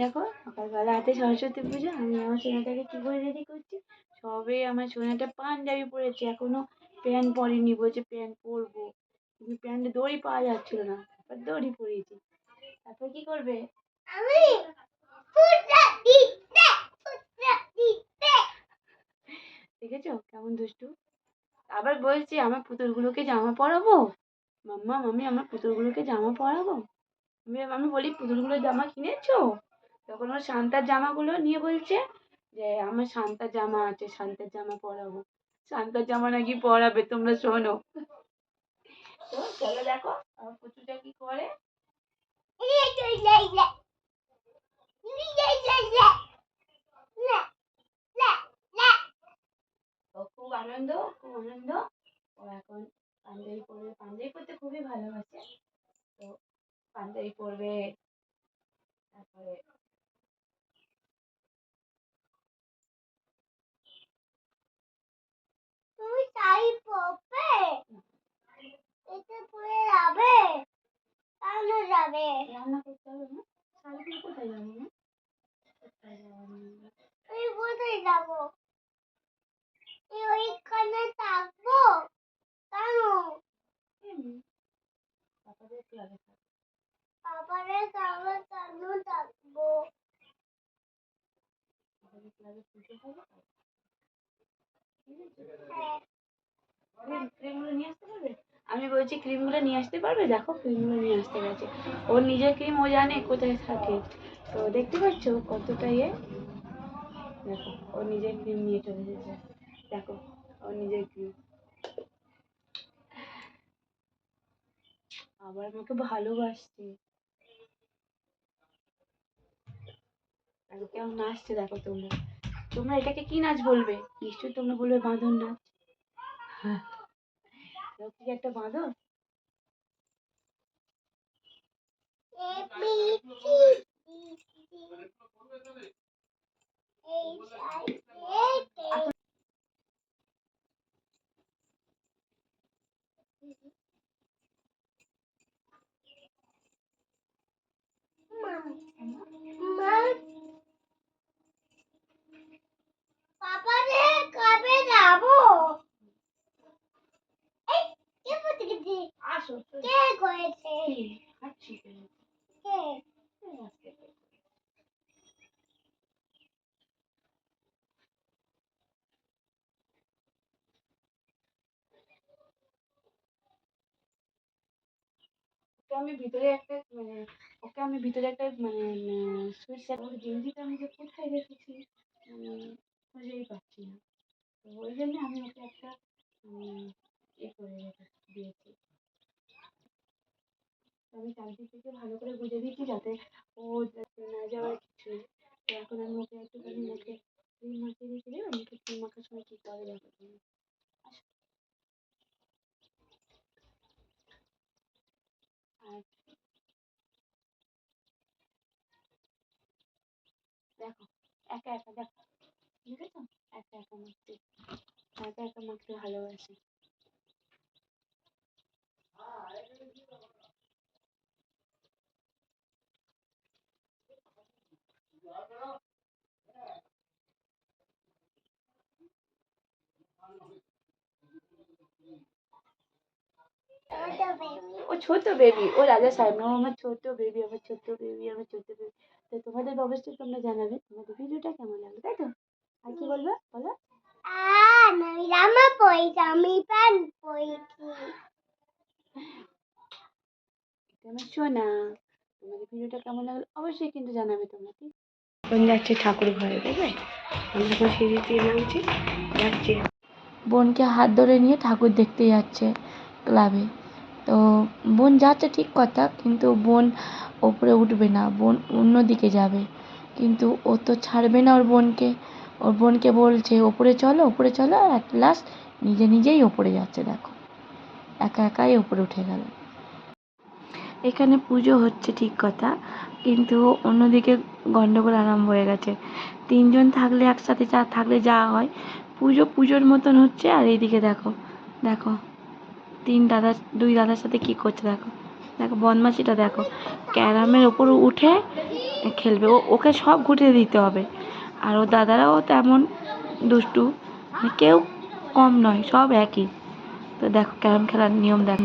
দেখো সকালবেলা হাতে সরস্বতী পুজো আমি আমার সোনাটাকে কী করে রেডি করছি? সবে আমার সোনাটা পাঞ্জাবি পরেছে এখনও প্যান্ট পরেনি বলছে প্যান্ট পরবো। কিন্তু প্যান্টে দড়ি পাওয়া যাচ্ছিল না তারপর দড়ি পরিয়েছি তারপর কি করবে? আমি দেখেছ কেমন দুষ্টু? আবার বলছি আমার পুতুলগুলোকে জামা পরাবো? মাম্মা মামি আমার পুতুলগুলোকে জামা পরাবো? আমি আমি বলি পুতুলগুলোর জামা কিনেছো? তখন ওর শান্তার জামাগুলো নিয়ে বলছে যে, আমার শান্তার জামা আছে, শান্তার জামা পরাবো। শান্তার জামা নাকি পরাবে, তোমরা শোনো। তো চলো দেখো আমার পুতুলটা কি করে? খুব আনন্দ খুব আনন্দ। ও এখন পাঞ্জাবি পরবে। পাঞ্জাবি পরতে খুবই ভালোবাসে। তো পাঞ্জাবি পরবে, তারপরে তুমি শাড়ি পরবে এটা পরে যাবে। কেন যাবে? রান্না করতে হবে না। শাড়ি কোথায় যাব না? আমি কোথায় যাব? ওইখানে থাকব? কেন? বাবারে কাছে কেন থাকব তারপরে ক্লাবে পুজো হবে ঠিক আছে হ্যাঁ ক্রিম পারবে? আমি বলছি ক্রিমগুলো নিয়ে আসতে পারবে? দেখো ক্রিমগুলো নিয়ে আসতে গেছে। ওর নিজের ক্রিম ও জানে কোথায় থাকে। তো দেখতে পাচ্ছ কতটা ইয়ে? দেখো, ওর নিজের ক্রিম নিয়ে চলে এসেছে। দেখো, ওর নিজের ক্রিম আবার আমাকে ভালোবাসছে। দেখো কেমন নাচছে দেখো তোমরা। তোমরা এটাকে কি নাচ বলবে? নিশ্চয়ই তোমরা বলবে বাঁধন নাচ। হ্যাঁ। কি একটা বাঁধন কে করেছে? ওকে আমি ভিতরে একটা মানে ওকে আমি ভিতরে একটা মানে সুইচ ওর গেঞ্জিটা আমি যে কোথায় রেখেছি মানে খুঁজেই পাচ্ছি না। ওই জন্য আমি ওকে একটা উম, ইয়ে করে রেখে দিয়েছি তো আমি চারদিক থেকে ভালো করে বুঝে দিয়েছি যাতে ও যাতে না যাওয়ার কিছু তো এখন আমি ওকে একটুখানি মুখে দেবে মুখে ক্রিম মাখার সময় কী করে দেখো তুমি? আসো। আর দেখো, একা একা দেখো। দেখেছ একা একা মাখতে, একা একা মাখতে ভালোবাসে ওটা বেবি ও ছোট বেবি ও রাজা সাহেব না ও আমার ছোট বেবি আমার ছোট বেবি আমার ছোট বেবি তো তোমাদের অবশ্যই তোমরা জানাবে। তোমাদের ভিডিওটা কেমন লাগল তাই তো? আর কি বলবে? বলো। আ আমি জামা পরেছি আমি প্যান্ট পরেছি আমার সোনা তোমাদের ভিডিওটা কেমন লাগল অবশ্যই কিন্তু জানাবে তোমরা ঠিক? এখন যাচ্ছে ঠাকুর ঘরে দেখবে? আমরা সিঁড়ি দিয়ে নামছি যাচ্ছি। বোনকে হাত ধরে নিয়ে ঠাকুর দেখতে যাচ্ছে ক্লাবে। তো বোন যাচ্ছে ঠিক কথা, কিন্তু বোন ওপরে উঠবে না, বোন অন্য দিকে যাবে। কিন্তু ও তো ছাড়বে না ওর বোনকে। ওর বোনকে বলছে, ওপরে চলো ওপরে চলো। আর অ্যাট লাস্ট নিজে নিজেই ওপরে যাচ্ছে, দেখো। একা একাই ওপরে উঠে গেল। এখানে পুজো হচ্ছে ঠিক কথা, কিন্তু অন্যদিকে গন্ডগোল আরম্ভ হয়ে গেছে। তিনজন থাকলে একসাথে যা, থাকলে যা হয়। পুজো পুজোর মতন হচ্ছে, আর এইদিকে দেখো দেখো। তিন দাদা, দুই দাদার সাথে কি করছে দেখো। দেখো বদমাসিটা দেখো। ক্যারামের ওপর উঠে খেলবে। ও, ওকে সব ঘুটিয়ে দিতে হবে। আর ও দাদারাও তেমন দুষ্টু। মানে কেউ কম নয়, সব একই। তো দেখো, ক্যারাম খেলার নিয়ম দেখ